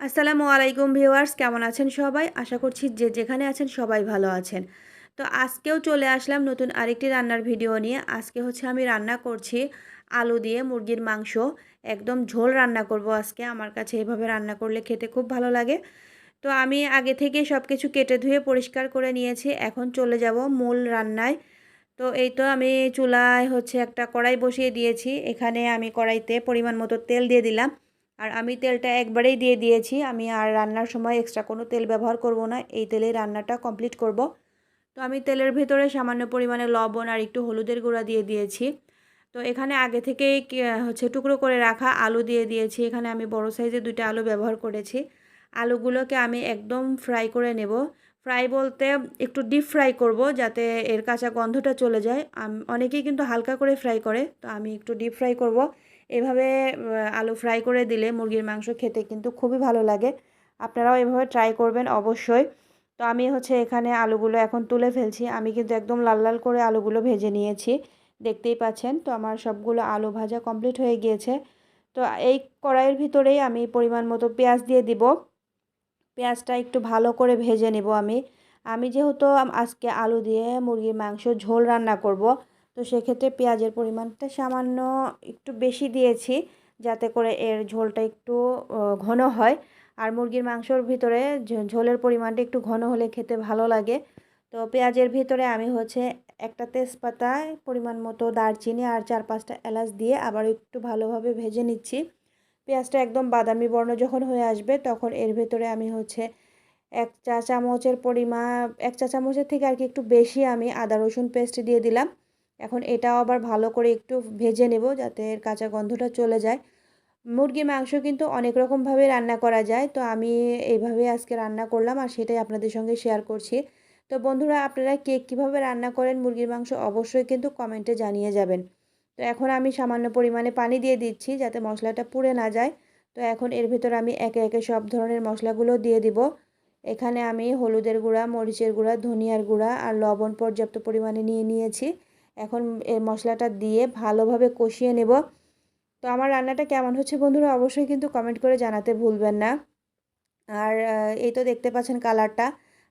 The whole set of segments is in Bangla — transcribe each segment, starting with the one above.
আসসালামু আলাইকুম ভিউয়ার্স, কেমন আছেন সবাই? আশা করছি যে যেখানে আছেন সবাই ভালো আছেন। তো আজকেও চলে আসলাম নতুন আরেকটি রান্নার ভিডিও নিয়ে। আজকে হচ্ছে আমি রান্না করছি আলু দিয়ে মুরগির মাংস। একদম ঝোল রান্না করব আজকে। আমার কাছে এভাবে রান্না করলে খেতে খুব ভালো লাগে। তো আমি আগে থেকে সব কিছু কেটে ধুয়ে পরিষ্কার করে নিয়েছি। এখন চলে যাব মূল রান্নায়। তো এই তো আমি চুলায় হচ্ছে একটা কড়াই বসিয়ে দিয়েছি। এখানে আমি কড়াইতে পরিমাণ মতো তেল দিয়ে দিলাম। আর আমি তেলটা একবারেই দিয়ে দিয়েছি। আমি আর রান্নার সময় এক্সট্রা কোনো তেল ব্যবহার করব না। এই তেলেই রান্নাটা কমপ্লিট করব। তো আমি তেলের ভেতরে সামান্য পরিমাণে লবণ আর একটু হলুদের গুঁড়া দিয়ে দিয়েছি। তো এখানে আগে থেকেই হচ্ছে টুকরো করে রাখা আলু দিয়ে দিয়েছি। এখানে আমি বড় সাইজে দুইটা আলু ব্যবহার করেছি। আলুগুলোকে আমি একদম ফ্রাই করে নেব। ফ্রাই বলতে একটু ডিপ ফ্রাই করব যাতে এর কাঁচা গন্ধটা চলে যায়। অনেকেই কিন্তু হালকা করে ফ্রাই করে। তো আমি একটু ডিপ ফ্রাই করব। এভাবে আলু ফ্রাই করে দিলে মুরগির মাংস খেতে কিন্তু খুবই ভালো লাগে। আপনারাও এভাবে ট্রাই করবেন অবশ্যই। তো আমি হচ্ছে এখানে আলুগুলো এখন তুলে ফেলছি। আমি কিন্তু একদম লাল লাল করে আলুগুলো ভেজে নিয়েছি। দেখতেই পাচ্ছেন, তো আমার সবগুলো আলু ভাজা কমপ্লিট হয়ে গিয়েছে। তো এই কড়াইয়ের ভিতরেই আমি পরিমাণ মতো পেঁয়াজ দিয়ে দিব। পেঁয়াজটা একটু ভালো করে ভেজে নেব আমি। আমি যেহেতু আজকে আলু দিয়ে মুরগির মাংস ঝোল রান্না করব তো সেক্ষেত্রে পেঁয়াজের পরিমাণটা সামান্য একটু বেশি দিয়েছি যাতে করে এর ঝোলটা একটু ঘন হয়। আর মুরগির মাংসর ভিতরে ঝোলের পরিমাণটা একটু ঘন হলে খেতে ভালো লাগে। তো পেঁয়াজের ভিতরে আমি হচ্ছে একটা তেজপাতা পরিমাণ মতো দারচিনি আর চার পাঁচটা এলাচ দিয়ে আবার একটু ভালোভাবে ভেজে নিচ্ছি। পেঁয়াজটা একদম বাদামি বর্ণ যখন হয়ে আসবে তখন এর ভেতরে আমি হচ্ছে এক চা চামচের পরিমাণ এক চা চামচের থেকে আর কি একটু বেশি আমি আদা রসুন পেস্ট দিয়ে দিলাম। এখন এটাও আবার ভালো করে একটু ভেজে নেব যাতে এর কাঁচা গন্ধটা চলে যায়। মুরগির মাংস কিন্তু অনেক রকমভাবে রান্না করা যায়, তো আমি এইভাবে আজকে রান্না করলাম আর সেটাই আপনাদের সঙ্গে শেয়ার করছি। তো বন্ধুরা, আপনারা কেক কীভাবে রান্না করেন মুরগির মাংস অবশ্যই কিন্তু কমেন্টে জানিয়ে যাবেন। তো এখন আমি সামান্য পরিমাণে পানি দিয়ে দিচ্ছি যাতে মশলাটা পুড়ে না যায়। তো এখন এর ভেতর আমি একে একে সব ধরনের মশলাগুলো দিয়ে দিব। এখানে আমি হলুদের গুঁড়া, মরিচের গুঁড়া, ধনিয়ার গুঁড়া আর লবণ পর্যাপ্ত পরিমাণে নিয়ে নিয়েছি। এখন এই মশলাটা দিয়ে ভালোভাবে কষিয়ে নেব। তো আমার রান্নাটা কেমন হচ্ছে বন্ধুরা অবশ্যই কিন্তু কমেন্ট করে জানাতে ভুলবেন না। আর এই তো দেখতে পাচ্ছেন কালারটা।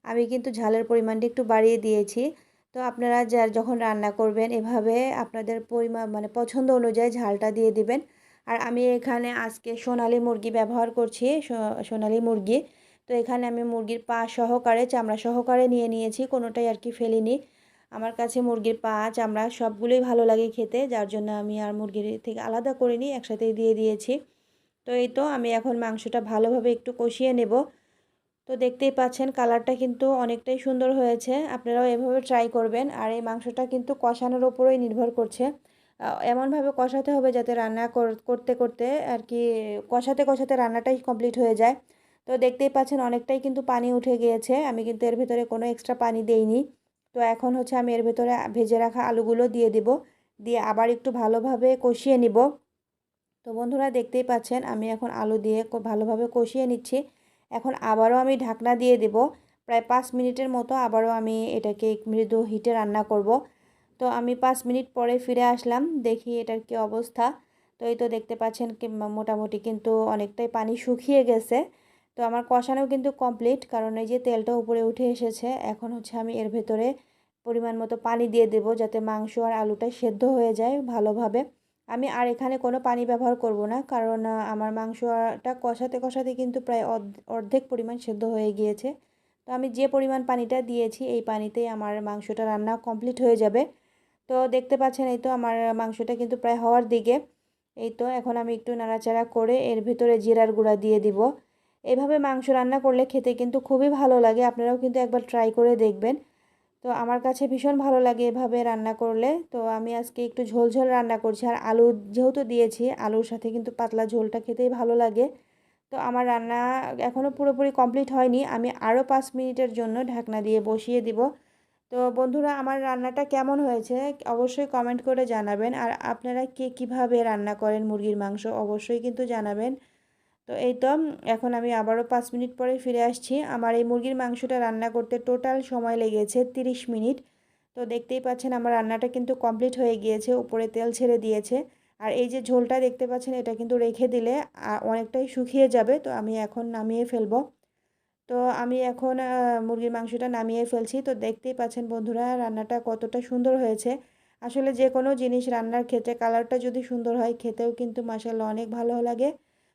আমি কিন্তু ঝালের পরিমাণটা একটু বাড়িয়ে দিয়েছি। তো আপনারা যা, যখন রান্না করবেন এভাবে আপনাদের পরিমাণ মানে পছন্দ অনুযায়ী ঝালটা দিয়ে দিবেন। আর আমি এখানে আজকে সোনালি মুরগি ব্যবহার করছি সোনালি মুরগি। তো এখানে আমি মুরগির পা সহকারে, চামড়া সহকারে নিয়ে নিয়েছি, কোনোটাই আর কি ফেলিনি। আমার কাছে মুরগির পা চামড়া সবগুলোই ভালো লাগে খেতে, যার জন্য আমি আর মুরগির থেকে আলাদা করিনি, একসাথেই দিয়ে দিয়েছি। তো এই তো, আমি এখন মাংসটা ভালোভাবে একটু কষিয়ে নেব। তো দেখতেই পাচ্ছেন, কালারটা কিন্তু অনেকটাই সুন্দর হয়েছে, আপনারাও এভাবে ট্রাই করবেন। আর এই মাংসটা কিন্তু কষানোর ওপরেই নির্ভর করছে। এমনভাবে কষাতে হবে যাতে রান্না করতে করতে আর কি কষাতে কষাতে রান্নাটাই কমপ্লিট হয়ে যায়। তো দেখতেই পাচ্ছেন, অনেকটাই কিন্তু পানি উঠে গিয়েছে, আমি কিন্তু এর ভিতরে কোনো এক্সট্রা পানি দেইনি। তো এখন হচ্ছে আমি এর ভেতরে ভেজে রাখা আলুগুলো দিয়ে দিব। দিয়ে আবার একটু ভালোভাবে কষিয়ে নিব। তো বন্ধুরা দেখতেই পাচ্ছেন, আমি এখন আলু দিয়ে ভালোভাবে কষিয়ে নিচ্ছি। এখন আবারও আমি ঢাকনা দিয়ে দেব। প্রায় পাঁচ মিনিটের মতো আবারও আমি এটাকে মৃদু হিটে রান্না করব। তো আমি পাঁচ মিনিট পরে ফিরে আসলাম, দেখি এটার কি অবস্থা। তো এই তো দেখতে পাচ্ছেন মোটামুটি কিন্তু অনেকটাই পানি শুকিয়ে গেছে। তো আমার কষানো কিন্তু কমপ্লিট কারণ এই যে তেলটা উপরে উঠে এসেছে, এখন হচ্ছে আমি এর ভেতরে পরিমাণ মতো পানি দিয়ে দেব যাতে মাংস আর আলুটা সেদ্ধ হয়ে যায় ভালোভাবে। আমি আর এখানে কোনো পানি ব্যবহার করব না, কারণ আমার মাংসটা কষাতে কষাতে কিন্তু প্রায় অর্ধেক পরিমাণ সেদ্ধ হয়ে গিয়েছে। তো আমি যে পরিমাণ পানিটা দিয়েছি, এই পানিতেই আমার মাংসটা রান্না কমপ্লিট হয়ে যাবে। তো দেখতে পাচ্ছেন, এই তো আমার মাংসটা কিন্তু প্রায় হওয়ার দিকে। এই তো এখন আমি একটু নাড়াচাড়া করে এর ভিতরে জিরার গুঁড়া দিয়ে দিব। এভাবে মাংস রান্না করলে খেতে কিন্তু খুবই ভালো লাগে। আপনারাও কিন্তু একবার ট্রাই করে দেখবেন। তো আমার কাছে ভীষণ ভালো লাগে এভাবে রান্না করলে। তো আমি আজকে একটু ঝোল ঝোল রান্না করছি। আর আলু যেহেতু দিয়েছি, আলুর সাথে কিন্তু পাতলা ঝোলটা খেতেই ভালো লাগে। তো আমার রান্না এখনও পুরোপুরি কমপ্লিট হয়নি। আমি আরও পাঁচ মিনিটের জন্য ঢাকনা দিয়ে বসিয়ে দিব। তো বন্ধুরা, আমার রান্নাটা কেমন হয়েছে অবশ্যই কমেন্ট করে জানাবেন। আর আপনারা কে কীভাবে রান্না করেন মুরগির মাংস অবশ্যই কিন্তু জানাবেন। তো এই তো, এখন আমি আবারও পাঁচ মিনিট পরে ফিরে আসছি। আমার এই মুরগির মাংসটা রান্না করতে টোটাল সময় লেগেছে 30 মিনিট। তো দেখতেই পাচ্ছেন আমার রান্নাটা কিন্তু কমপ্লিট হয়ে গিয়েছে, উপরে তেল ছেড়ে দিয়েছে। আর এই যে ঝোলটা দেখতে পাচ্ছেন এটা কিন্তু রেখে দিলে অনেকটাই শুকিয়ে যাবে। তো আমি এখন নামিয়ে ফেলব। তো আমি এখন মুরগির মাংসটা নামিয়ে ফেলছি। তো দেখতেই পাচ্ছেন বন্ধুরা রান্নাটা কতটা সুন্দর হয়েছে। আসলে যে কোনো জিনিস রান্নার ক্ষেত্রে কালারটা যদি সুন্দর হয়, খেতেও কিন্তু মাসাল্লাহ অনেক ভালো লাগে।